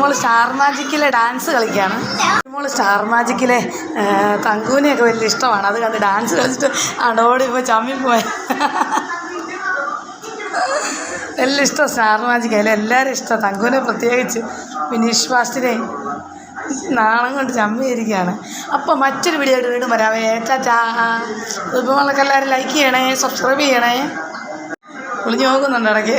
മോൾ star മാജിക്കിലെ dance കളിക്കുകയാണ് മോൾ star മാജിക്കിലെ തങ്കൂനെയൊക്കെ വലിയ ഇഷ്ടമാണ്. അത് കണ്ട് ഡാൻസ് കളിച്ചിട്ട് അടോടി ഇപ്പോൾ ചമ്മി പോയി. എല്ലാം ഇഷ്ടം സ്റ്റാർ മാജിക് അതിൽ എല്ലാവരും ഇഷ്ടം. തങ്കൂനെ പ്രത്യേകിച്ച്. വിനീഷ് ഫാസ്റ്റിനെയും നാണം കൊണ്ട് ചമ്മിയിരിക്കുകയാണ്. അപ്പോൾ മറ്റൊരു വീഡിയോ ആയിട്ട് വീണ്ടും വരാവേ ചാച്ചാ ഇപ്പോൾ എല്ലാവരും ലൈക്ക് ചെയ്യണേ സബ്സ്ക്രൈബ് ചെയ്യണേ. ഒളിഞ്ഞു നോക്കുന്നുണ്ട് ഇടയ്ക്ക്.